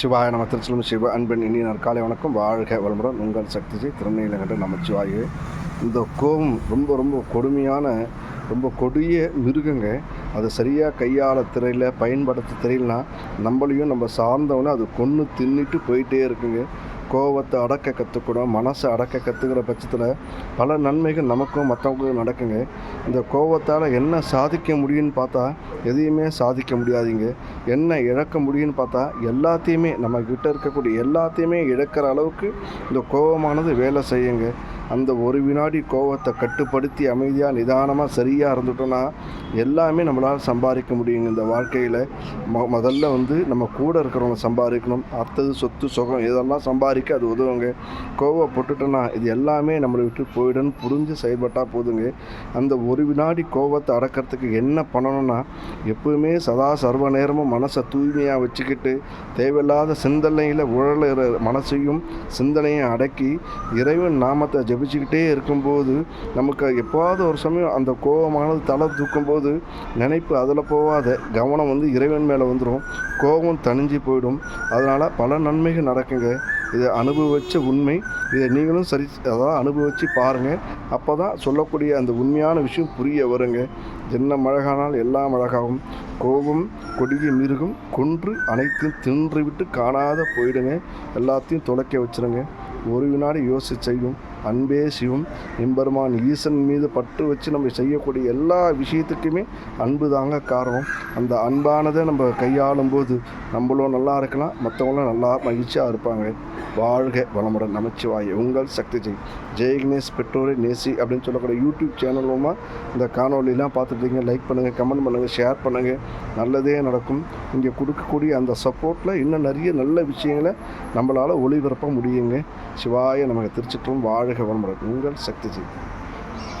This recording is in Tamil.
நமச்சிவாய நம்ம திருச்சிலும் சிவ அன்பன் இனி நற்காலை வணக்கம். வாழ்க வளமுடன் உங்கள் சக்திஜி திருநீலகண்ட நமச்சிவாயு. இந்த கோபம் ரொம்ப ரொம்ப கொடுமையான ரொம்ப கொடிய மிருகங்க. அதை சரியாக கையாள திரையில் பயன்படுத்த தெரியலனா நம்மளையும் நம்ம சார்ந்தவனே அது கொன்று தின்னுட்டு போயிட்டே இருக்குங்க. கோவத்தை அடக்க கற்றுக்கணும் மனசை அடக்க கற்றுக்கிற பட்சத்தில் பல நன்மைகள் நமக்கும் மற்றவங்களுக்கும் நடக்குங்க. இந்த கோவத்தால் என்ன சாதிக்க முடியும்னு பார்த்தா எதையுமே சாதிக்க முடியாதுங்க. என்ன இழக்க முடியும்னு பார்த்தா எல்லாத்தையுமே நம்ம கிட்ட இருக்கக்கூடிய எல்லாத்தையுமே இழக்கிற அளவுக்கு இந்த கோபமானது வேலை செய்யுங்க. அந்த ஒரு வினாடி கோவத்தை கட்டுப்படுத்தி அமைதியாக நிதானமாக சரியாக இருந்துட்டோன்னா எல்லாமே நம்மளால் சம்பாதிக்க முடியுங்க. இந்த வாழ்க்கையில் மொ முதல்ல வந்து நம்ம கூட இருக்கிறவங்க சம்பாதிக்கணும். அடுத்தது சொத்து சுகம் இதெல்லாம் சம்பாதிக்க அது உதவுங்க கோவப்பட்டுட்டோன்னா இது எல்லாமே நம்மளை விட்டு போயிடுன்னு புரிஞ்சு செயல்பட்டால் போதுங்க. அந்த ஒரு வினாடி கோவத்தை அடக்கிறதுக்கு என்ன பண்ணணும்னா எப்பவுமே சதா சர்வ நேரமும் மனசை தூய்மையாக வச்சுக்கிட்டு தேவையில்லாத சிந்தனையில் உழல மனசையும் சிந்தனையும் அடக்கி இறைவன் நாமத்தை ஜபிச்சுக்கிட்டே இருக்கும்போது நமக்கு எப்போவாவது ஒரு சமயம் அந்த கோபமானது தலை தூக்கும்போது நினைப்பு அதில் போகாத கவனம் வந்து இறைவன் மேலே வந்துடும். கோபம் தணிஞ்சு போயிடும். அதனால் பல நன்மைகள் நடக்குங்க. இதை அனுபவிச்ச உண்மை இதை நீங்களும் சரி அதாவது அனுபவித்து பாருங்கள் அப்போ தான் சொல்லக்கூடிய அந்த உண்மையான விஷயம் புரிய வருங்க. என்ன மழகானால் எல்லாம் அழகாகும். கோபம் கொடிய மிருகம் கொன்று அனைத்தும் தின்றுவிட்டு காணாத போயிடுங்க. எல்லாத்தையும் துளைக்க வச்சிருங்க. ஒரு வினாடி யோசி செய்யும் அன்பே சிவம். எம்பெருமான் ஈசன் மீது பற்று வச்சு நம்ம செய்யக்கூடிய எல்லா விஷயத்துக்குமே அன்பு தாங்க காரணம். அந்த அன்பானதை நம்ம கையாளும் போது நம்மளும் நல்லா இருக்கலாம் மற்றவங்களும் நல்லா மகிழ்ச்சியாக இருப்பாங்க. வாழ்க வளமுடன். நமச்சிவாய. உங்கள் சக்தி ஜெய். ஜெய் கணேஷ் பெற்றோரை நேசி அப்படின்னு சொல்லக்கூடிய யூடியூப் சேனல் மூலமாக இந்த காணொலிலாம் பார்த்துட்டீங்க லைக் பண்ணுங்கள் கமெண்ட் பண்ணுங்கள் ஷேர் பண்ணுங்கள் நல்லதே நடக்கும். இங்கே கொடுக்கக்கூடிய அந்த சப்போர்ட்டில் இன்னும் நிறைய நல்ல விஷயங்களை நம்மளால் ஒளிபரப்ப முடியுங்க. சிவாய நமக்கு திருச்சிட்டும் வாழ்க வளமுடன். உங்கள் சக்தி ஜெய்.